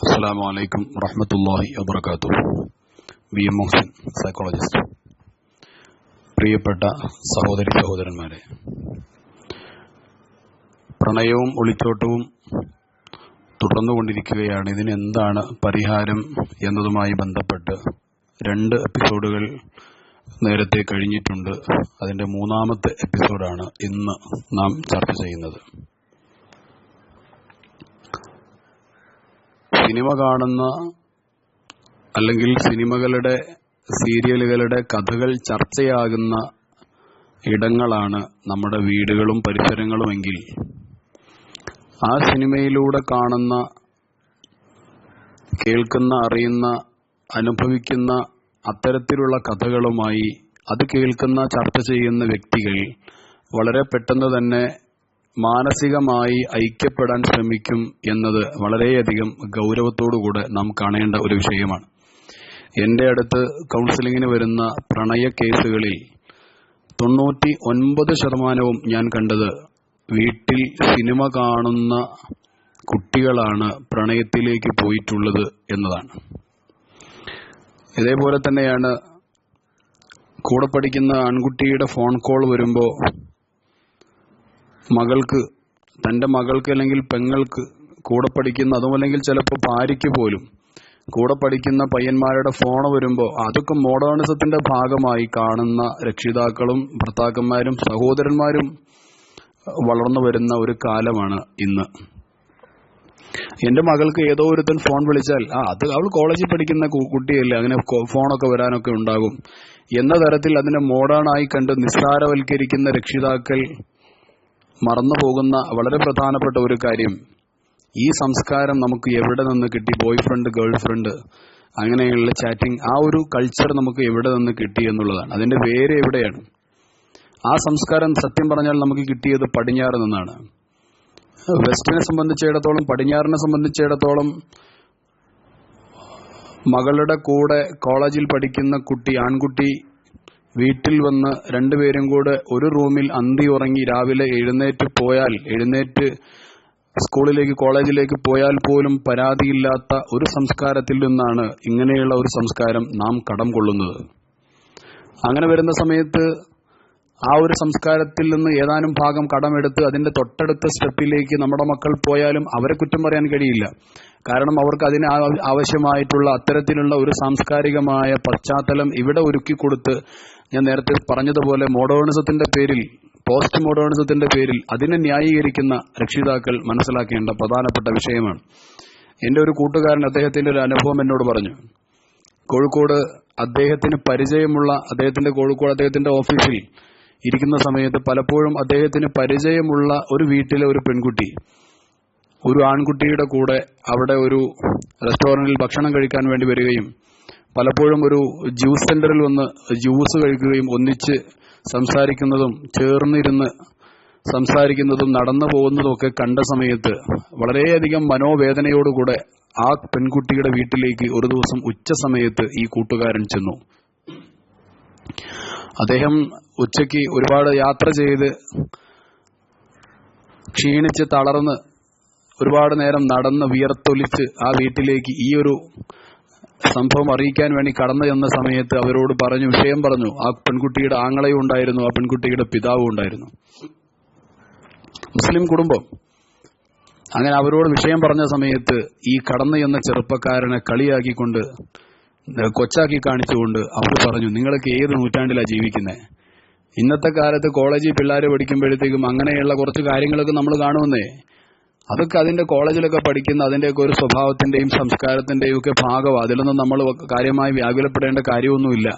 അസ്സാം വലൈക്കും വറഹമത്തല്ലാഹി വബർക്കാത്തു വി എം മോഹൻ സൈക്കോളജിസ്റ്റ് പ്രിയപ്പെട്ട സഹോദരി സഹോദരന്മാരെ പ്രണയവും ഒളിച്ചോട്ടവും തുടർന്നുകൊണ്ടിരിക്കുകയാണ് ഇതിന് എന്താണ് പരിഹാരം എന്നതുമായി ബന്ധപ്പെട്ട് രണ്ട് എപ്പിസോഡുകൾ നേരത്തെ കഴിഞ്ഞിട്ടുണ്ട്. അതിന്റെ മൂന്നാമത്തെ എപ്പിസോഡാണ് ഇന്ന് നാം ചർച്ച ചെയ്യുന്നത്. സിനിമ കാണുന്ന അല്ലെങ്കിൽ സിനിമകളുടെ സീരിയലുകളുടെ കഥകൾ ചർച്ചയാകുന്ന ഇടങ്ങളാണ് നമ്മുടെ വീടുകളും പരിസരങ്ങളുമെങ്കിൽ ആ സിനിമയിലൂടെ കാണുന്ന കേൾക്കുന്ന അറിയുന്ന അനുഭവിക്കുന്ന അത്തരത്തിലുള്ള കഥകളുമായി അത് കേൾക്കുന്ന ചർച്ച ചെയ്യുന്ന വ്യക്തികൾ വളരെ പെട്ടെന്ന് തന്നെ മാനസികമായി ഐക്യപ്പെടാൻ ശ്രമിക്കും എന്നത് വളരെയധികം ഗൗരവത്തോടുകൂടെ നാം കാണേണ്ട ഒരു വിഷയമാണ്. എന്റെ അടുത്ത് കൗൺസിലിങ്ങിന് വരുന്ന പ്രണയ കേസുകളിൽ തൊണ്ണൂറ്റി ഒൻപത് ശതമാനവും ഞാൻ കണ്ടത് വീട്ടിൽ സിനിമ കാണുന്ന കുട്ടികളാണ് പ്രണയത്തിലേക്ക് പോയിട്ടുള്ളത് എന്നതാണ്. ഇതേപോലെ തന്നെയാണ് കൂടെ പഠിക്കുന്ന ആൺകുട്ടിയുടെ ഫോൺ കോൾ വരുമ്പോൾ മകൾക്ക് തന്റെ മകൾക്ക് അല്ലെങ്കിൽ പെങ്ങൾക്ക് കൂടെ പഠിക്കുന്ന അതുമല്ലെങ്കിൽ ചിലപ്പോൾ ഭാര്യയ്ക്ക് പോലും കൂടെ പഠിക്കുന്ന പയ്യന്മാരുടെ ഫോൺ വരുമ്പോൾ അതൊക്കെ മോഡേണിസത്തിന്റെ ഭാഗമായി കാണുന്ന രക്ഷിതാക്കളും ഭർത്താക്കന്മാരും സഹോദരന്മാരും വളർന്നു വരുന്ന ഒരു കാലമാണ് ഇന്ന്. എന്റെ മകൾക്ക് ഏതോ ഒരുത്തൻ ഫോൺ വിളിച്ചാൽ ആ അത് അവൾ കോളേജിൽ പഠിക്കുന്ന കുട്ടിയല്ലേ അങ്ങനെ ഫോണൊക്കെ വരാനൊക്കെ ഉണ്ടാകും. എന്ന തരത്തിൽ അതിനെ മോഡേണായി കണ്ട് നിസ്സാരവൽക്കരിക്കുന്ന രക്ഷിതാക്കൾ മറന്നു പോകുന്ന വളരെ പ്രധാനപ്പെട്ട ഒരു കാര്യം. ഈ സംസ്കാരം നമുക്ക് എവിടെ നിന്ന് കിട്ടി? ബോയ് ഫ്രണ്ട് ഗേൾ ഫ്രണ്ട് അങ്ങനെയുള്ള ചാറ്റിംഗ് ആ ഒരു കൾച്ചർ നമുക്ക് എവിടെ നിന്ന് കിട്ടി എന്നുള്ളതാണ്. അതിന്റെ വേര് എവിടെയാണ്? ആ സംസ്കാരം സത്യം പറഞ്ഞാൽ നമുക്ക് കിട്ടിയത് പടിഞ്ഞാറ് നിന്നാണ്. വെസ്റ്റിനെ സംബന്ധിച്ചിടത്തോളം പടിഞ്ഞാറിനെ സംബന്ധിച്ചിടത്തോളം മകളുടെ കൂടെ കോളേജിൽ പഠിക്കുന്ന കുട്ടി ആൺകുട്ടി വീട്ടിൽ വന്ന് രണ്ടുപേരും കൂടെ ഒരു റൂമിൽ അന്തി ഉറങ്ങി രാവിലെ എഴുന്നേറ്റ് പോയാൽ എഴുന്നേറ്റ് സ്കൂളിലേക്ക് കോളേജിലേക്ക് പോയാൽ പോലും പരാതിയില്ലാത്ത ഒരു സംസ്കാരത്തിൽ നിന്നാണ് ഇങ്ങനെയുള്ള ഒരു സംസ്കാരം നാം കടം കൊള്ളുന്നത്. അങ്ങനെ വരുന്ന സമയത്ത് ആ ഒരു സംസ്കാരത്തിൽ നിന്ന് ഏതാനും ഭാഗം കടമെടുത്ത് അതിന്റെ തൊട്ടടുത്ത സ്റ്റെപ്പിലേക്ക് നമ്മുടെ മക്കൾ പോയാലും അവരെ കുറ്റം പറയാൻ കഴിയില്ല. കാരണം അവർക്ക് അതിന് ആവശ്യമായിട്ടുള്ള അത്തരത്തിലുള്ള ഒരു സാംസ്കാരികമായ പശ്ചാത്തലം ഇവിടെ ഒരുക്കി കൊടുത്ത് ഞാൻ നേരത്തെ പറഞ്ഞതുപോലെ മോഡേണിസത്തിന്റെ പേരിൽ പോസ്റ്റ് മോഡേണിസത്തിന്റെ പേരിൽ അതിനെ ന്യായീകരിക്കുന്ന രക്ഷിതാക്കൾ മനസ്സിലാക്കേണ്ട പ്രധാനപ്പെട്ട വിഷയമാണ്. എന്റെ ഒരു കൂട്ടുകാരൻ അദ്ദേഹത്തിന്റെ ഒരു അനുഭവം എന്നോട് പറഞ്ഞു. കോഴിക്കോട് അദ്ദേഹത്തിന് പരിചയമുള്ള അദ്ദേഹത്തിന്റെ കോഴിക്കോട് അദ്ദേഹത്തിന്റെ ഓഫീസിൽ ഇരിക്കുന്ന സമയത്ത് പലപ്പോഴും അദ്ദേഹത്തിന് പരിചയമുള്ള ഒരു വീട്ടിലെ ഒരു പെൺകുട്ടി ഒരു ആൺകുട്ടിയുടെ കൂടെ അവിടെ ഒരു റെസ്റ്റോറന്റിൽ ഭക്ഷണം കഴിക്കാൻ വേണ്ടി വരികയും പലപ്പോഴും ഒരു ജ്യൂസ് സെന്ററിൽ വന്ന് ജ്യൂസ് കഴിക്കുകയും ഒന്നിച്ച് സംസാരിക്കുന്നതും ചേർന്നിരുന്ന് സംസാരിക്കുന്നതും നടന്നു പോകുന്നതും ഒക്കെ കണ്ട സമയത്ത് വളരെയധികം മനോവേദനയോടുകൂടെ ആ പെൺകുട്ടിയുടെ വീട്ടിലേക്ക് ഒരു ദിവസം ഉച്ച സമയത്ത് ഈ കൂട്ടുകാരൻ ചെന്നു. അദ്ദേഹം ഉച്ചയ്ക്ക് ഒരുപാട് യാത്ര ചെയ്ത് ക്ഷീണിച്ച് തളർന്ന് ഒരുപാട് നേരം നടന്ന് വിയർത്തൊലിച്ച് ആ വീട്ടിലേക്ക് ഈ ഒരു സംഭവം അറിയിക്കാൻ വേണ്ടി കടന്നു ചെന്ന സമയത്ത് അവരോട് പറഞ്ഞു വിഷയം പറഞ്ഞു. ആ പെൺകുട്ടിയുടെ ആങ്ങളയും ഉണ്ടായിരുന്നു ആ പെൺകുട്ടിയുടെ പിതാവും ഉണ്ടായിരുന്നു. മുസ്ലിം കുടുംബം. അങ്ങനെ അവരോട് വിഷയം പറഞ്ഞ സമയത്ത് ഈ കടന്നു ചെന്ന ചെറുപ്പക്കാരനെ കളിയാക്കിക്കൊണ്ട് കൊച്ചാക്കി കാണിച്ചുകൊണ്ട് അവർ പറഞ്ഞു നിങ്ങളൊക്കെ ഏത് നൂറ്റാണ്ടിലാണ് ജീവിക്കുന്നത് ഇന്നത്തെ കാലത്ത് കോളേജിൽ പിള്ളേർ പഠിക്കുമ്പോഴത്തേക്കും അങ്ങനെയുള്ള കുറച്ച് കാര്യങ്ങളൊക്കെ നമ്മൾ കാണുമെന്നേ. അതൊക്കെ അതിന്റെ കോളേജിലൊക്കെ പഠിക്കുന്ന അതിന്റെയൊക്കെ ഒരു സ്വഭാവത്തിന്റെയും സംസ്കാരത്തിന്റെയും ഒക്കെ ഭാഗമാണ് അതിലൊന്നും നമ്മൾ കാര്യമായി വ്യാകുലപ്പെടേണ്ട കാര്യമൊന്നുമില്ല.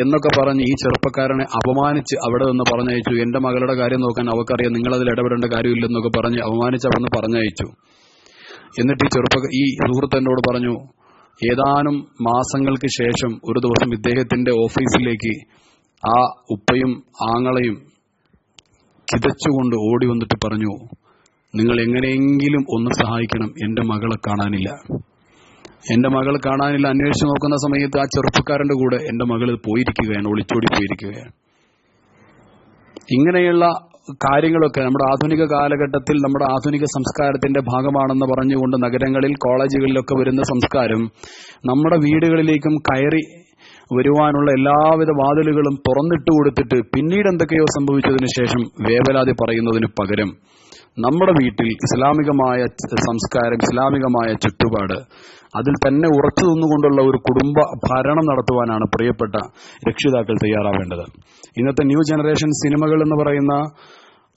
എന്നൊക്കെ പറഞ്ഞ് ഈ ചെറുപ്പക്കാരനെ അപമാനിച്ച് അവിടെ നിന്ന് പറഞ്ഞയച്ചു. എന്റെ മകളുടെ കാര്യം നോക്കാൻ അവക്കറിയാം. നിങ്ങൾ അതിൽ ഇടപെടേണ്ട കാര്യമില്ലെന്നൊക്കെ പറഞ്ഞ് അപമാനിച്ച് അവിടെ നിന്ന് പറഞ്ഞയച്ചു. എന്നിട്ട് ഈ ചെറുപ്പ ഈ സുഹൃത്ത് എന്നോട് പറഞ്ഞു ഏതാനും മാസങ്ങൾക്ക് ശേഷം ഒരു ദിവസം ഇദ്ദേഹത്തിന്റെ ഓഫീസിലേക്ക് ആ ഉപ്പയും ആങ്ങളയും കിതച്ചുകൊണ്ട് ഓടി വന്നിട്ട് പറഞ്ഞു നിങ്ങൾ എങ്ങനെയെങ്കിലും ഒന്ന് സഹായിക്കണം. എന്റെ മകളെ കാണാനില്ല. എന്റെ മകൾ കാണാനില്ല. അന്വേഷിച്ചു നോക്കുന്ന സമയത്ത് ആ ചെറുപ്പക്കാരന്റെ കൂടെ എന്റെ മകൾ പോയിരിക്കുകയാണ്. ഒളിച്ചോടി പോയിരിക്കുകയാണ്. ഇങ്ങനെയുള്ള കാര്യങ്ങളൊക്കെ നമ്മുടെ ആധുനിക കാലഘട്ടത്തിൽ നമ്മുടെ ആധുനിക സംസ്കാരത്തിന്റെ ഭാഗമാണെന്ന് പറഞ്ഞുകൊണ്ട് നഗരങ്ങളിൽ കോളേജുകളിലൊക്കെ വരുന്ന സംസ്കാരം നമ്മുടെ വീടുകളിലേക്കും കയറി വരുവാനുള്ള എല്ലാവിധ വാതിലുകളും തുറന്നിട്ട് കൊടുത്തിട്ട് പിന്നീട് എന്തൊക്കെയോ സംഭവിച്ചതിന് ശേഷം വേവലാതി പറയുന്നതിന് പകരം നമ്മുടെ വീട്ടിൽ ഇസ്ലാമികമായ സംസ്കാരം ഇസ്ലാമികമായ ചുറ്റുപാട് അതിൽ തന്നെ ഉറച്ചു നിന്നുകൊണ്ടുള്ള ഒരു കുടുംബ ഭരണം നടത്തുവാനാണ് പ്രിയപ്പെട്ട രക്ഷിതാക്കൾ തയ്യാറാവേണ്ടത്. ഇന്നത്തെ ന്യൂ ജനറേഷൻ സിനിമകൾ എന്ന് പറയുന്ന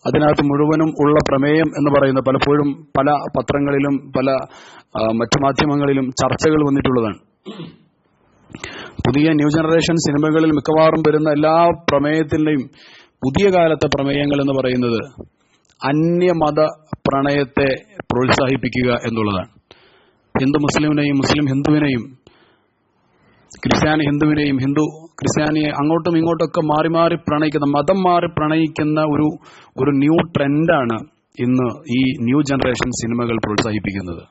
അതിനകത്ത് മുഴുവനും ഉള്ള പ്രമേയം എന്ന് പറയുന്ന പലപ്പോഴും പല പത്രങ്ങളിലും പല മറ്റു മാധ്യമങ്ങളിലും ചർച്ചകൾ വന്നിട്ടുള്ളതാണ്. പുതിയ ന്യൂ ജനറേഷൻ സിനിമകളിൽ മിക്കവാറും വരുന്ന എല്ലാ പ്രമേയത്തിന്റെയും പുതിയ കാലത്തെ പ്രമേയങ്ങൾ എന്ന് പറയുന്നത് അന്യമത പ്രണയത്തെ പ്രോത്സാഹിപ്പിക്കുക എന്നുള്ളതാണ്. ഹിന്ദു മുസ്ലിമിനെയും മുസ്ലിം ഹിന്ദുവിനെയും ക്രിസ്ത്യാനി ഹിന്ദുവിനെയും ഹിന്ദു ക്രിസ്ത്യാനിയെ അങ്ങോട്ടും ഇങ്ങോട്ടൊക്കെ മാറി മാറി പ്രണയിക്കുന്ന മതം മാറി പ്രണയിക്കുന്ന ഒരു ഒരു ന്യൂ ട്രെൻഡാണ് ഇന്ന് ഈ ന്യൂ ജനറേഷൻ സിനിമകൾ പ്രോത്സാഹിപ്പിക്കുന്നത്.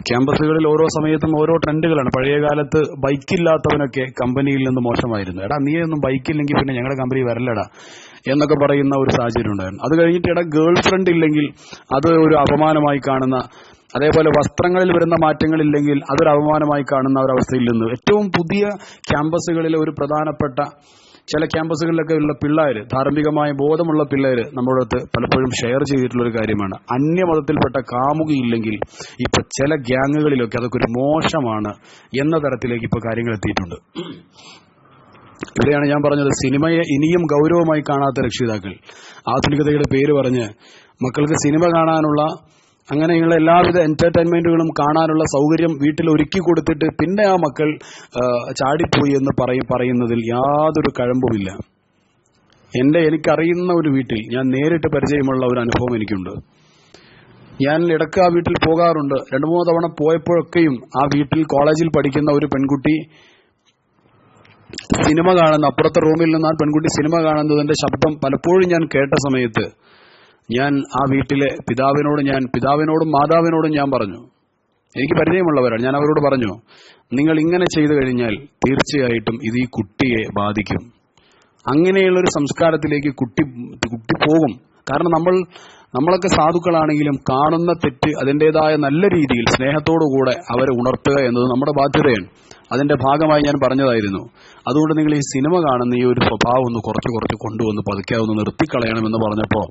ക്യാമ്പസുകളിൽ ഓരോ സമയത്തും ഓരോ ട്രെൻഡുകളാണ്. പഴയ കാലത്ത് ബൈക്കില്ലാത്തവനൊക്കെ കമ്പനിയിൽ നിന്ന് മോശമായിരുന്നു. എടാ നീ ഒന്നും ബൈക്കില്ലെങ്കിൽ പിന്നെ ഞങ്ങളുടെ കമ്പനി വരലടാ എന്നൊക്കെ പറയുന്ന ഒരു സാഹചര്യം ഉണ്ടായിരുന്നു. അത് കഴിഞ്ഞിട്ട് ഇട ഗേൾ ഫ്രണ്ട് ഇല്ലെങ്കിൽ അത് ഒരു അപമാനമായി കാണുന്ന അതേപോലെ വസ്ത്രങ്ങളിൽ വരുന്ന മാറ്റങ്ങളില്ലെങ്കിൽ അതൊരു അപമാനമായി കാണുന്ന ഒരവസ്ഥയിൽ നിന്ന്. ഏറ്റവും പുതിയ ക്യാമ്പസുകളിലെ ഒരു പ്രധാനപ്പെട്ട ചില ക്യാമ്പസുകളിലൊക്കെ ഉള്ള പിള്ളേർ ധാർമ്മികമായ ബോധമുള്ള പിള്ളേർ നമ്മുടെ അടുത്ത് പലപ്പോഴും ഷെയർ ചെയ്തിട്ടുള്ള ഒരു കാര്യമാണ്. അന്യമതത്തിൽപ്പെട്ട കാമുകിയില്ലെങ്കിൽ ഇപ്പൊ ചില ഗ്യാങ്ങുകളിലൊക്കെ അതൊക്കെ ഒരു മോശമാണ് എന്ന തരത്തിലേക്ക് ഇപ്പൊ കാര്യങ്ങൾ എത്തിയിട്ടുണ്ട്. ഇവിടെയാണ് ഞാൻ പറഞ്ഞത്. സിനിമയെ ഇനിയും ഗൗരവമായി കാണാത്ത രക്ഷിതാക്കൾ. ആധുനികതയുടെ പേര് പറഞ്ഞ് മക്കൾക്ക് സിനിമ കാണാനുള്ള അങ്ങനെയുള്ള എല്ലാവിധ എന്റർടൈൻമെന്റുകളും കാണാനുള്ള സൗകര്യം വീട്ടിൽ ഒരുക്കി കൊടുത്തിട്ട് പിന്നെ ആ മക്കൾ ചാടിപ്പോയി എന്ന് പറയും പറയുന്നതിൽ യാതൊരു കഴമ്പുമില്ല. എന്റെ എനിക്കറിയുന്ന ഒരു വീട്ടിൽ ഞാൻ നേരിട്ട് പരിചയമുള്ള ഒരു അനുഭവം എനിക്കുണ്ട്. ഞാൻ ഇടയ്ക്ക് ആ വീട്ടിൽ പോകാറുണ്ട്. രണ്ടു മൂന്ന് തവണ പോയപ്പോഴൊക്കെയും ആ വീട്ടിൽ കോളേജിൽ പഠിക്കുന്ന ഒരു പെൺകുട്ടി സിനിമ കാണുന്ന അപ്പുറത്തെ റൂമിൽ നിന്ന് ആ പെൺകുട്ടി സിനിമ കാണുന്നതിന്റെ ശബ്ദം പലപ്പോഴും ഞാൻ കേട്ട സമയത്ത് ഞാൻ ആ വീട്ടിലെ പിതാവിനോട് ഞാൻ പിതാവിനോടും മാതാവിനോടും ഞാൻ പറഞ്ഞു. എനിക്ക് പരിചയമുള്ളവരാണ്. ഞാൻ അവരോട് പറഞ്ഞു നിങ്ങൾ ഇങ്ങനെ ചെയ്തു കഴിഞ്ഞാൽ തീർച്ചയായിട്ടും ഇത് ഈ കുട്ടിയെ ബാധിക്കും. അങ്ങനെയുള്ള ഒരു സംസ്കാരത്തിലേക്ക് കുട്ടി കുട്ടി പോകും. കാരണം നമ്മൾ നമ്മളൊക്കെ സാധുക്കളാണെങ്കിലും കാണുന്ന തെറ്റ് അതിന്റെതായ നല്ല രീതിയിൽ സ്നേഹത്തോടുകൂടെ അവരെ ഉണർത്തുക എന്നത് നമ്മുടെ ബാധ്യതയാണ്. അതിന്റെ ഭാഗമായി ഞാൻ പറഞ്ഞതായിരുന്നു. അതുകൊണ്ട് നിങ്ങൾ ഈ സിനിമ കാണുന്ന ഈ ഒരു സ്വഭാവം ഒന്ന് കുറച്ച് കുറച്ച് കൊണ്ടുവന്ന് പതുക്കെ ഒന്ന് നിർത്തിക്കളയണമെന്ന് പറഞ്ഞപ്പോൾ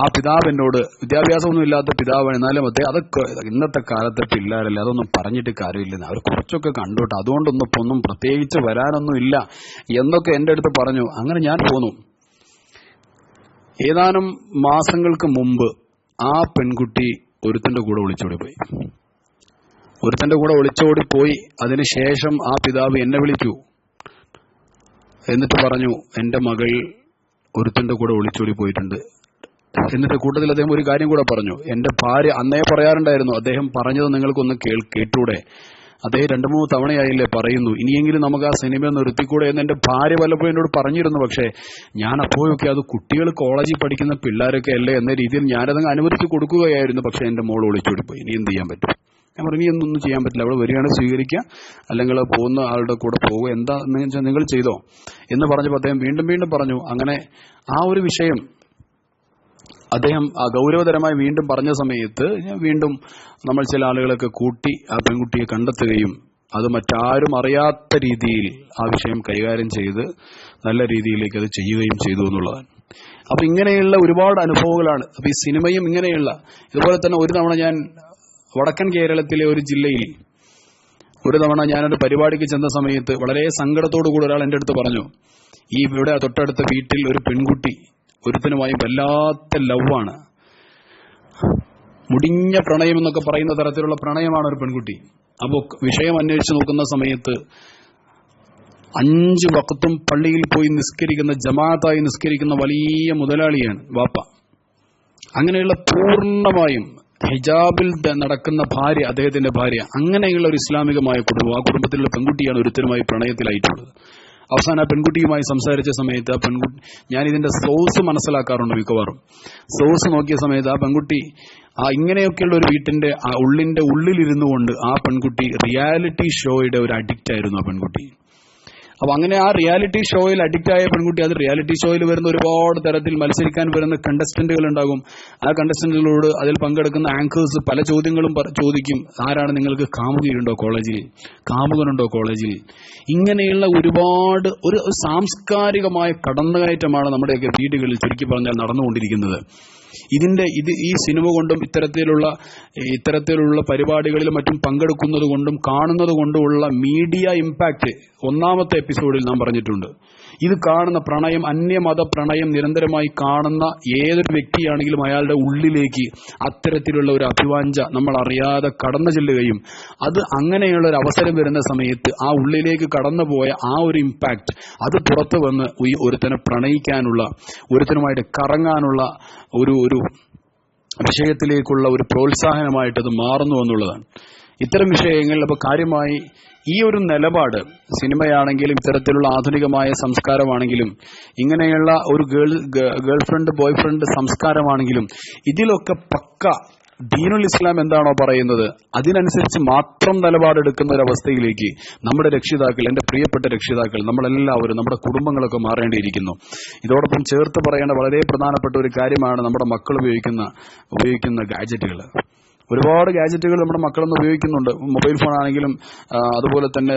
ആ പിതാവിനോട് വിദ്യാഭ്യാസമൊന്നും ഇല്ലാത്ത പിതാവാണ് എന്നാലും അദ്ദേഹം അതൊക്കെ ഇന്നത്തെ കാലത്തെ പിള്ളേരല്ലേ അതൊന്നും പറഞ്ഞിട്ട് കാര്യമില്ലെന്ന് അവർ കുറച്ചൊക്കെ കണ്ടോട്ടെ. അതുകൊണ്ടൊന്നും ഇപ്പൊ ഒന്നും പ്രത്യേകിച്ച് വരാനൊന്നും ഇല്ല എന്നൊക്കെ എന്റെ അടുത്ത് പറഞ്ഞു. അങ്ങനെ ഞാൻ പോന്നു. ഏതാനും മാസങ്ങൾക്ക് മുമ്പ് ആ പെൺകുട്ടി ഒരുത്തന്റെ കൂടെ ഒളിച്ചോടി പോയി. ഒരുത്തന്റെ കൂടെ ഒളിച്ചോടി പോയി അതിനുശേഷം ആ പിതാവ് എന്നെ വിളിച്ചു എന്നിട്ട് പറഞ്ഞു എന്റെ മകൾ ഒരുത്തന്റെ കൂടെ ഒളിച്ചോടി പോയിട്ടുണ്ട്. എന്നിട്ട് കൂട്ടത്തിൽ അദ്ദേഹം ഒരു കാര്യം കൂടെ പറഞ്ഞു. എന്റെ ഭാര്യ അന്നേ പറയാറുണ്ടായിരുന്നു അദ്ദേഹം പറഞ്ഞത് നിങ്ങൾക്കൊന്ന് കേൾ കേട്ടൂടെ? അദ്ദേഹം രണ്ടു മൂന്ന് തവണയായില്ലേ പറയുന്നു. ഇനിയെങ്കിലും നമുക്ക് ആ സിനിമ നിർത്തിക്കൂടെ എന്ന് എന്റെ ഭാര്യ വല്ലപ്പോഴും എന്നോട് പറഞ്ഞിരുന്നു. പക്ഷേ ഞാൻ അപ്പോഴൊക്കെ അത് കുട്ടികൾ കോളേജിൽ പഠിക്കുന്ന പിള്ളേരൊക്കെ അല്ലേ എന്ന രീതിയിൽ ഞാനതങ്ങ് അനുവദിച്ചു കൊടുക്കുകയായിരുന്നു. പക്ഷേ എന്റെ മോൾ ഒളിച്ചോടി പോയി ഇനി എന്ത് ചെയ്യാൻ പറ്റും? ഞാൻ പറഞ്ഞു ഇനി ഒന്നും ചെയ്യാൻ പറ്റില്ല. അവിടെ വരികയാണ് സ്വീകരിക്കുക. അല്ലെങ്കിൽ പോകുന്ന ആളുടെ കൂടെ പോകുക. എന്താ നിങ്ങൾ ചെയ്തോ? എന്ന് പറഞ്ഞപ്പോൾ അദ്ദേഹം വീണ്ടും വീണ്ടും പറഞ്ഞു അങ്ങനെ ആ ഒരു വിഷയം അദ്ദേഹം ഗൗരവതരമായി വീണ്ടും പറഞ്ഞ സമയത്ത് വീണ്ടും നമ്മൾ ചില ആളുകളൊക്കെ കൂട്ടി ആ പെൺകുട്ടിയെ കണ്ടെത്തുകയും അത് മറ്റാരും അറിയാത്ത രീതിയിൽ ആ വിഷയം കൈകാര്യം ചെയ്ത് നല്ല രീതിയിലേക്ക് അത് ചെയ്യുകയും ചെയ്തു എന്നുള്ളതാണ്. അപ്പൊ ഇങ്ങനെയുള്ള ഒരുപാട് അനുഭവങ്ങളാണ്. അപ്പൊ ഈ സിനിമയും ഇങ്ങനെയുള്ള. ഇതുപോലെ തന്നെ ഒരു തവണ ഞാൻ വടക്കൻ കേരളത്തിലെ ഒരു ജില്ലയിൽ ഒരു തവണ ഞാനൊരു പരിപാടിക്ക് ചെന്ന സമയത്ത് വളരെ സങ്കടത്തോടു കൂടി ഒരാൾ എന്റെ അടുത്ത് പറഞ്ഞു ഈ ഇവിടെ തൊട്ടടുത്ത വീട്ടിൽ ഒരു പെൺകുട്ടി ഒരുത്തനുമായി വല്ലാത്ത ലവാണ്. മുടിഞ്ഞ പ്രണയം എന്നൊക്കെ പറയുന്ന തരത്തിലുള്ള പ്രണയമാണ് ഒരു പെൺകുട്ടി. അപ്പോൾ വിഷയം അന്വേഷിച്ച് നോക്കുന്ന സമയത്ത് അഞ്ച് വക്കത്തും പള്ളിയിൽ പോയി നിസ്കരിക്കുന്ന ജമാഅത്തായി നിസ്കരിക്കുന്ന വലിയ മുതലാളിയാണ് വാപ്പ. അങ്ങനെയുള്ള പൂർണമായും ഹിജാബിൽ നടക്കുന്ന ഭാര്യ അദ്ദേഹത്തിന്റെ ഭാര്യ അങ്ങനെയുള്ള ഒരു ഇസ്ലാമികമായ കുടുംബം ആ കുടുംബത്തിലുള്ള പെൺകുട്ടിയാണ് ഒരുത്തരുമായി പ്രണയത്തിലായിട്ടുള്ളത്. അവസാനം ആ പെൺകുട്ടിയുമായി സംസാരിച്ച സമയത്ത് ആ പെൺകുട്ടി ഞാൻ ഇതിന്റെ സോഴ്സ് മനസ്സിലാക്കാറുണ്ട് മിക്കവാറും. സോഴ്സ് നോക്കിയ സമയത്ത് ആ പെൺകുട്ടി ആ ഇങ്ങനെയൊക്കെയുള്ള ഒരു വീട്ടിന്റെ ഉള്ളിന്റെ ഉള്ളിലിരുന്നു കൊണ്ട് ആ പെൺകുട്ടി റിയാലിറ്റി ഷോയുടെ ഒരു അഡിക്റ്റ് ആയിരുന്നു ആ പെൺകുട്ടി. അപ്പൊ അങ്ങനെ ആ റിയാലിറ്റി ഷോയിൽ അഡിക്റ്റ് ആയ പെൺകുട്ടി അത് റിയാലിറ്റി ഷോയിൽ വരുന്ന ഒരുപാട് തരത്തിൽ മത്സരിക്കാൻ വരുന്ന കണ്ടസ്റ്റന്റുകൾ ഉണ്ടാകും. ആ കണ്ടസ്റ്റന്റുകളോട് അതിൽ പങ്കെടുക്കുന്ന ആങ്കേഴ്സ് പല ചോദ്യങ്ങളും ചോദിക്കും. ആരാണ് നിങ്ങൾക്ക് കാമുകിയുണ്ടോ കോളേജിൽ കാമുകനുണ്ടോ കോളേജിൽ ഇങ്ങനെയുള്ള ഒരുപാട് ഒരു സാംസ്കാരികമായ കടന്നുകയറ്റമാണ് നമ്മുടെയൊക്കെ വീടുകളിൽ ചുരുക്കി പറഞ്ഞാൽ നടന്നുകൊണ്ടിരിക്കുന്നത്. ഇതിന്റെ ഇത് ഈ സിനിമ കൊണ്ടും ഇത്തരത്തിലുള്ള ഇത്തരത്തിലുള്ള പരിപാടികളിൽ മറ്റും പങ്കെടുക്കുന്നത് കൊണ്ടും കാണുന്നത് കൊണ്ടുമുള്ള മീഡിയ ഇമ്പാക്റ്റ് ഒന്നാമത്തെ എപ്പിസോഡിൽ നാം പറഞ്ഞിട്ടുണ്ട്. ഇത് കാണുന്ന പ്രണയം അന്യമത പ്രണയം നിരന്തരമായി കാണുന്ന ഏതൊരു വ്യക്തിയാണെങ്കിലും അയാളുടെ ഉള്ളിലേക്ക് അത്തരത്തിലുള്ള ഒരു അഭിവാഞ്ച നമ്മൾ അറിയാതെ കടന്നു ചെല്ലുകയും അത് അങ്ങനെയുള്ള ഒരു അവസരം വരുന്ന സമയത്ത് ആ ഉള്ളിലേക്ക് കടന്നുപോയ ആ ഒരു ഇമ്പാക്റ്റ് അത് പുറത്തു വന്ന് ഒരുത്തനെ പ്രണയിക്കാനുള്ള ഒരുത്തനുമായിട്ട് കറങ്ങാനുള്ള ഒരു ഒരു വിഷയത്തിലേക്കുള്ള ഒരു പ്രോത്സാഹനമായിട്ട് അത് മാറുന്നു എന്നുള്ളതാണ്. ഇത്തരം വിഷയങ്ങളിൽ അപ്പോൾ കാര്യമായി ഈ ഒരു നിലപാട് സിനിമയാണെങ്കിലും ഇത്തരത്തിലുള്ള ആധുനികമായ സംസ്കാരമാണെങ്കിലും ഇങ്ങനെയുള്ള ഒരു girl girlfriend boyfriend സംസ്കാരമാണെങ്കിലും ഇതിലൊക്കെ പക്ക ദീനുൽ ഇസ്ലാം എന്താണോ പറയുന്നത് അതിനനുസരിച്ച് മാത്രം നിലപാടെടുക്കുന്ന അവസ്ഥയിലേക്ക് നമ്മുടെ രക്ഷിതാക്കൾ എന്റെ പ്രിയപ്പെട്ട രക്ഷിതാക്കൾ നമ്മളെല്ലാവരും നമ്മുടെ കുടുംബങ്ങളൊക്കെ മാറേണ്ടിയിരിക്കുന്നു. ഇതോടൊപ്പം ചേർത്ത് പറയേണ്ട വളരെ പ്രധാനപ്പെട്ട ഒരു കാര്യമാണ് നമ്മുടെ മക്കൾ ഉപയോഗിക്കുന്ന ഉപയോഗിക്കുന്ന ഗാഡ്ജറ്റുകൾ. ഒരുപാട് ഗാഡ്ജറ്റുകൾ നമ്മുടെ മക്കളൊന്നും ഉപയോഗിക്കുന്നുണ്ട്. മൊബൈൽ ഫോൺ ആണെങ്കിലും അതുപോലെ തന്നെ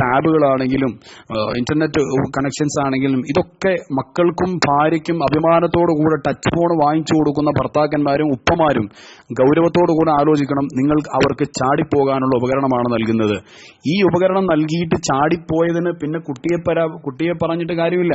ടാബുകളാണെങ്കിലും ഇന്റർനെറ്റ് കണക്ഷൻസ് ആണെങ്കിലും ഇതൊക്കെ മക്കൾക്കും ഭാര്യയ്ക്കും അഭിമാനത്തോടു കൂടെ ടച്ച് ഫോൺ വാങ്ങിച്ചു കൊടുക്കുന്ന ഭർത്താക്കന്മാരും ഉപ്പമാരും ഗൗരവത്തോടു കൂടെ ആലോചിക്കണം. നിങ്ങൾ അവർക്ക് ചാടിപ്പോകാനുള്ള ഉപകരണമാണ് നൽകുന്നത്. ഈ ഉപകരണം നൽകിയിട്ട് ചാടിപ്പോയതിന് പിന്നെ കുട്ടിയെ പരാ കുട്ടിയെ പറഞ്ഞിട്ട് കാര്യമില്ല.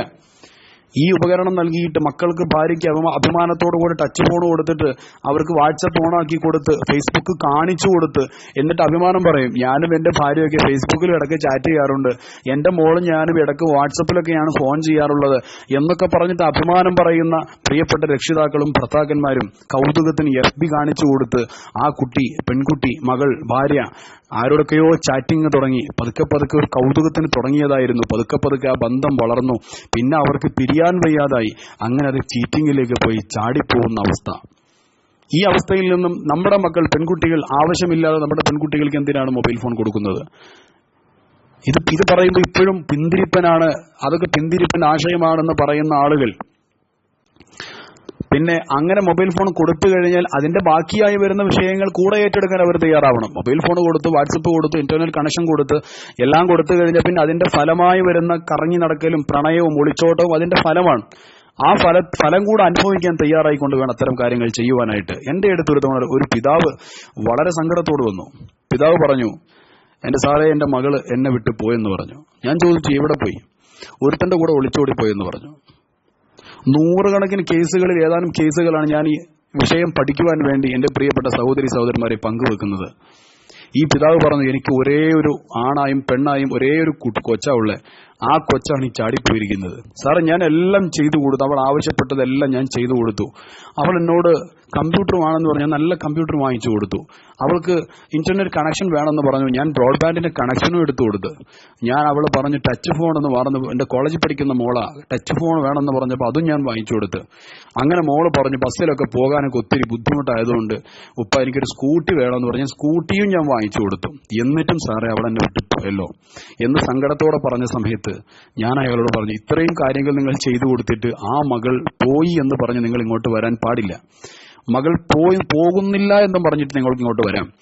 ഈ ഉപകരണം നൽകിയിട്ട് മക്കൾക്ക് ഭാര്യയ്ക്ക് അഭിമാ അഭിമാനത്തോടു കൂടി ടച്ച് ഫോൺ കൊടുത്തിട്ട് അവർക്ക് വാട്സപ്പ് ഓണാക്കി കൊടുത്ത് ഫേസ്ബുക്ക് കാണിച്ചു കൊടുത്ത് എന്നിട്ട് അഭിമാനം പറയും. ഞാനും എന്റെ ഭാര്യയൊക്കെ ഫേസ്ബുക്കിൽ ഇടയ്ക്ക് ചാറ്റ് ചെയ്യാറുണ്ട്. എന്റെ മോളും ഞാനും ഇടയ്ക്ക് വാട്സപ്പിലൊക്കെയാണ് ഫോൺ ചെയ്യാറുള്ളത് എന്നൊക്കെ പറഞ്ഞിട്ട് അഭിമാനം പറയുന്ന പ്രിയപ്പെട്ട രക്ഷിതാക്കളും ഭർത്താക്കന്മാരും കൗതുകത്തിന് എഫ് ബി കാണിച്ചു കൊടുത്ത് ആ കുട്ടി പെൺകുട്ടി മകൾ ഭാര്യ ആരോടൊക്കെയോ ചാറ്റിംഗ് തുടങ്ങി. പതുക്കെ പതുക്കെ ഒരു കൗതുകത്തിന് തുടങ്ങിയതായിരുന്നു. പതുക്കെ പതുക്കെ ആ ബന്ധം വളർന്നു. പിന്നെ അവർക്ക് പിരിയാൻ വയ്യാതായി. അങ്ങനെ അത് ചീറ്റിങ്ങിലേക്ക് പോയി ചാടിപ്പോകുന്ന അവസ്ഥ. ഈ അവസ്ഥയിൽ നിന്നും നമ്മുടെ മക്കൾ പെൺകുട്ടികൾ ആവശ്യമില്ലാതെ നമ്മുടെ പെൺകുട്ടികൾക്ക് എന്തിനാണ് മൊബൈൽ ഫോൺ കൊടുക്കുന്നത്? ഇത് ഇത് പറയുമ്പോൾ ഇപ്പോഴും പിന്തിരിപ്പനാണ് അതൊക്കെ പിന്തിരിപ്പൻ ആശയമാണെന്ന് പറയുന്ന ആളുകൾ. പിന്നെ അങ്ങനെ മൊബൈൽ ഫോൺ കൊടുത്തു കഴിഞ്ഞാൽ അതിന്റെ ബാക്കിയായി വരുന്ന വിഷയങ്ങൾ കൂടെ ഏറ്റെടുക്കാൻ അവർ തയ്യാറാവണം. മൊബൈൽ ഫോൺ കൊടുത്ത് വാട്സപ്പ് കൊടുത്ത് ഇന്റർനെറ്റ് കണക്ഷൻ കൊടുത്ത് എല്ലാം കൊടുത്തു കഴിഞ്ഞാൽ പിന്നെ അതിന്റെ ഫലമായി വരുന്ന കറങ്ങി നടക്കലും പ്രണയവും ഒളിച്ചോട്ടവും അതിന്റെ ഫലമാണ്. ആ ഫല ഫലം കൂടെ അനുഭവിക്കാൻ തയ്യാറായിക്കൊണ്ട് വേണം അത്തരം കാര്യങ്ങൾ ചെയ്യുവാനായിട്ട്. എന്റെ അടുത്ത് ഒരു തവണ ഒരു പിതാവ് വളരെ സങ്കടത്തോട് വന്നു. പിതാവ് പറഞ്ഞു എന്റെ സാറേ എന്റെ മകൾ എന്നെ വിട്ടു പോയെന്ന് പറഞ്ഞു. ഞാൻ ചോദിച്ചു എവിടെ പോയി? ഒരുത്തന്റെ കൂടെ ഒളിച്ചോടി പോയെന്ന് പറഞ്ഞു. നൂറുകണക്കിന് കേസുകളിൽ ഏതാനും കേസുകളാണ് ഞാൻ ഈ വിഷയം പഠിക്കുവാൻ വേണ്ടി എന്റെ പ്രിയപ്പെട്ട സഹോദരി സഹോദരന്മാരെ പങ്കുവെക്കുന്നത്. ഈ പിതാവ് പറഞ്ഞു എനിക്ക് ഒരേ ഒരു ആണായും പെണ്ണായും ഒരേ ഒരു കൊച്ചാ ആ കൊച്ചാണ് ഈ ചാടിപ്പോയിരിക്കുന്നത്. സാറേ ഞാൻ എല്ലാം ചെയ്തു കൊടുത്തു. അവൾ ആവശ്യപ്പെട്ടതെല്ലാം ഞാൻ ചെയ്തു കൊടുത്തു. അവൾ എന്നോട് കമ്പ്യൂട്ടർ വേണമെന്ന് പറഞ്ഞു നല്ല കമ്പ്യൂട്ടർ വാങ്ങിച്ചു കൊടുത്തു. അവൾക്ക് ഇന്റർനെറ്റ് കണക്ഷൻ വേണമെന്ന് പറഞ്ഞു. ഞാൻ ബ്രോഡ്ബാൻഡിന്റെ കണക്ഷനും എടുത്തു കൊടുത്തു. ഞാൻ അവൾ പറഞ്ഞു ടച്ച് ഫോൺ എന്ന് പറഞ്ഞു എന്റെ കോളേജിൽ പഠിക്കുന്ന മോളാ ടച്ച് ഫോൺ വേണമെന്ന് പറഞ്ഞപ്പോൾ അതും ഞാൻ വാങ്ങിച്ചു കൊടുത്തു. അങ്ങനെ മോൾ പറഞ്ഞു ബസ്സിലൊക്കെ പോകാനൊക്കെ ഒത്തിരി ബുദ്ധിമുട്ടായതുകൊണ്ട് ഉപ്പ എനിക്കൊരു സ്കൂട്ടി വേണമെന്ന് പറഞ്ഞു. സ്കൂട്ടിയും ഞാൻ വാങ്ങിച്ചു കൊടുത്തു. എന്നിട്ടും സാറേ അവൾ എന്നെ വിട്ടു പോയല്ലോ. എന്ന് സങ്കടത്തോടെ പറഞ്ഞ സമയത്ത് ഞാൻ അയാളോട് പറഞ്ഞു ഇത്രയും കാര്യങ്ങൾ നിങ്ങൾ ചെയ്തു കൊടുത്തിട്ട് ആ മകൾ പോയി എന്ന് പറഞ്ഞ് നിങ്ങൾ ഇങ്ങോട്ട് വരാൻ പാടില്ല. മകൾ പോയി പോകുന്നില്ല എന്നും പറഞ്ഞിട്ട് നിങ്ങൾക്ക് ഇങ്ങോട്ട് വരാം.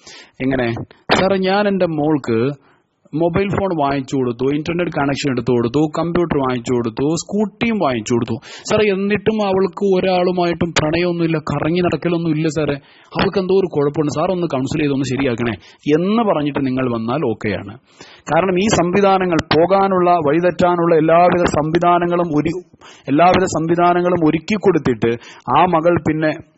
എങ്ങനെ? സാറേ ഞാൻ എന്റെ മോൾക്ക് മൊബൈൽ ഫോൺ വാങ്ങിച്ചു കൊടുത്തു ഇന്റർനെറ്റ് കണക്ഷൻ എടുത്തു കൊടുത്തു കമ്പ്യൂട്ടർ വാങ്ങിച്ചു കൊടുത്തു സ്കൂട്ടിയും വാങ്ങിച്ചു കൊടുത്തു. സാറേ എന്നിട്ടും അവൾക്ക് ഒരാളുമായിട്ടും പ്രണയമൊന്നുമില്ല കറങ്ങി നടക്കലൊന്നും ഇല്ല സാറേ. അവൾക്ക് എന്തോ ഒരു കുഴപ്പമുണ്ട്. സാർ ഒന്ന് കൗൺസിൽ ചെയ്തൊന്ന് ശരിയാക്കണേ. എന്ന് പറഞ്ഞിട്ട് നിങ്ങൾ വന്നാൽ ഓക്കെയാണ് കാരണം ഈ സംവിധാനങ്ങൾ പോകാനുള്ള വഴിതെറ്റാനുള്ള എല്ലാവിധ സംവിധാനങ്ങളും ഒരു എല്ലാവിധ സംവിധാനങ്ങളും ഒരുക്കി കൊടുത്തിട്ട് ആ മകൾ പിന്നെ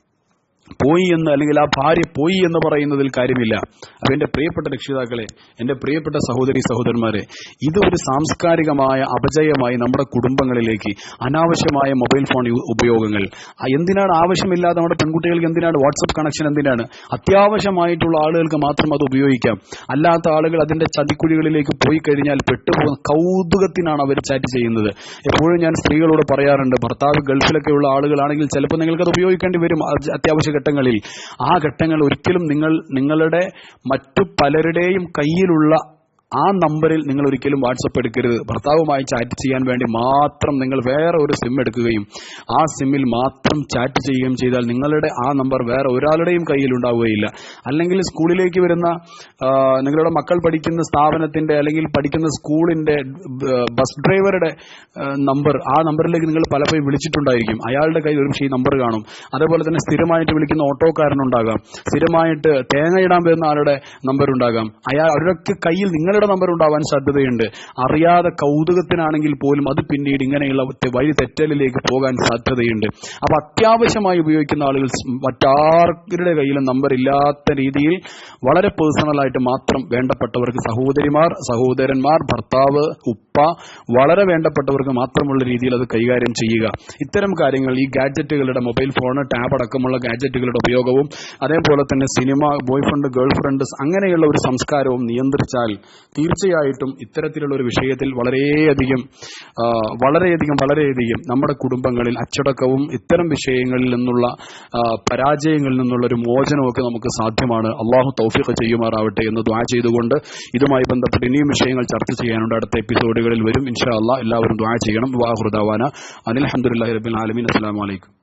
പോയി എന്ന് അല്ലെങ്കിൽ ആ ഭാര്യ പോയി എന്ന് പറയുന്നതിൽ കാര്യമില്ല. അപ്പൊ എന്റെ പ്രിയപ്പെട്ട രക്ഷിതാക്കളെ എന്റെ പ്രിയപ്പെട്ട സഹോദരി സഹോദരന്മാരെ ഇത് ഒരു സാംസ്കാരികമായ അപജയമായി നമ്മുടെ കുടുംബങ്ങളിലേക്ക് അനാവശ്യമായ മൊബൈൽ ഫോൺ ഉപയോഗങ്ങൾ. എന്തിനാണ് ആവശ്യമില്ലാതെ നമ്മുടെ പെൺകുട്ടികൾക്ക് എന്തിനാണ്? വാട്സപ്പ് കണക്ഷൻ എന്തിനാണ്? അത്യാവശ്യമായിട്ടുള്ള ആളുകൾക്ക് മാത്രം അത് ഉപയോഗിക്കാം. അല്ലാത്ത ആളുകൾ അതിന്റെ ചതിക്കുഴികളിലേക്ക് പോയി കഴിഞ്ഞാൽ പെട്ടുപോകുന്ന കൗതുകത്തിനാണ് അവർ ചാറ്റ് ചെയ്യുന്നത്. എപ്പോഴും ഞാൻ സ്ത്രീകളോട് പറയാറുണ്ട് ഭർത്താവ് ഗൾഫിലൊക്കെയുള്ള ആളുകളാണെങ്കിൽ ചിലപ്പോൾ നിങ്ങൾക്ക് അത് ഉപയോഗിക്കേണ്ടി വരും അത്യാവശ്യ ഘട്ടങ്ങളിൽ ആ ഘട്ടങ്ങൾ ഒരിക്കലും നിങ്ങൾ നിങ്ങളുടെ മറ്റു പലരുടെയും കയ്യിലുള്ള ആ നമ്പറിൽ നിങ്ങൾ ഒരിക്കലും വാട്സപ്പ് എടുക്കരുത്. ഭർത്താവുമായി ചാറ്റ് ചെയ്യാൻ വേണ്ടി മാത്രം നിങ്ങൾ വേറെ ഒരു സിം എടുക്കുകയും ആ സിമ്മിൽ മാത്രം ചാറ്റ് ചെയ്യുകയും ചെയ്താൽ നിങ്ങളുടെ ആ നമ്പർ വേറെ ഒരാളുടെയും കയ്യിൽ ഉണ്ടാവുകയില്ല. അല്ലെങ്കിൽ സ്കൂളിലേക്ക് വരുന്ന നിങ്ങളുടെ മക്കൾ പഠിക്കുന്ന സ്ഥാപനത്തിന്റെ അല്ലെങ്കിൽ പഠിക്കുന്ന സ്കൂളിന്റെ ബസ് ഡ്രൈവറുടെ നമ്പർ ആ നമ്പറിലേക്ക് നിങ്ങൾ പലപ്പോഴും വിളിച്ചിട്ടുണ്ടായിരിക്കും. അയാളുടെ കയ്യിൽ ഒരു ഈ നമ്പർ കാണും. അതേപോലെ തന്നെ സ്ഥിരമായിട്ട് വിളിക്കുന്ന ഓട്ടോക്കാരനുണ്ടാകാം. സ്ഥിരമായിട്ട് തേങ്ങയിടാൻ വരുന്ന ആളുടെ നമ്പർ ഉണ്ടാകാം. അയാൾ അവരുടെ കയ്യിൽ നിങ്ങളുടെ നമ്പർ ഉണ്ടാവാൻ സാധ്യതയുണ്ട്. അറിയാതെ കൗതുകത്തിനാണെങ്കിൽ പോലും അത് പിന്നീട് ഇങ്ങനെയുള്ള വഴി തെറ്റലിലേക്ക് പോകാൻ സാധ്യതയുണ്ട്. അപ്പൊ അത്യാവശ്യമായി ഉപയോഗിക്കുന്ന ആളുകൾ മറ്റാർക്കരുടെ കയ്യിലും നമ്പർ ഇല്ലാത്ത രീതിയിൽ വളരെ പേഴ്സണലായിട്ട് മാത്രം വേണ്ടപ്പെട്ടവർക്ക് സഹോദരിമാർ സഹോദരന്മാർ ഭർത്താവ് ഉപ്പ വളരെ വേണ്ടപ്പെട്ടവർക്ക് മാത്രമുള്ള രീതിയിൽ അത് കൈകാര്യം ചെയ്യുക. ഇത്തരം കാര്യങ്ങൾ ഈ ഗാഡ്ജറ്റുകളുടെ മൊബൈൽ ഫോൺ ടാബ് അടക്കമുള്ള ഗാഡ്ജറ്റുകളുടെ ഉപയോഗവും അതേപോലെ തന്നെ സിനിമ ബോയ്ഫ്രണ്ട് ഗേൾ ഫ്രണ്ട് അങ്ങനെയുള്ള ഒരു സംസ്കാരവും നിയന്ത്രിച്ചാൽ തീർച്ചയായിട്ടും ഇത്തരത്തിലുള്ള ഒരു വിഷയത്തിൽ വളരെയധികം വളരെയധികം വളരെയധികം നമ്മുടെ കുടുംബങ്ങളിൽ അച്ചടക്കവും ഇത്തരം വിഷയങ്ങളിൽ നിന്നുള്ള പരാജയങ്ങളിൽ നിന്നുള്ള ഒരു മോചനമൊക്കെ നമുക്ക് സാധ്യമാണ്. അള്ളാഹു തൗഫീഖ് ചെയ്യുമാറാവട്ടെ എന്ന് ദ്വാ ചെയ്തുകൊണ്ട് ഇതുമായി ബന്ധപ്പെട്ട് ഇനിയും വിഷയങ്ങൾ ചർച്ച ചെയ്യാനുണ്ട്. അടുത്ത എപ്പിസോഡുകളിൽ വരും. ഇൻഷാ അള്ളാഹ് എല്ലാവരും ദ്വാ ചെയ്യണം. വാഹുദാവാന അനിൽ അഹമ്മദുല്ലാഹി റബിൻ ആലമീൻ. അസ്സാം വലൈക്കും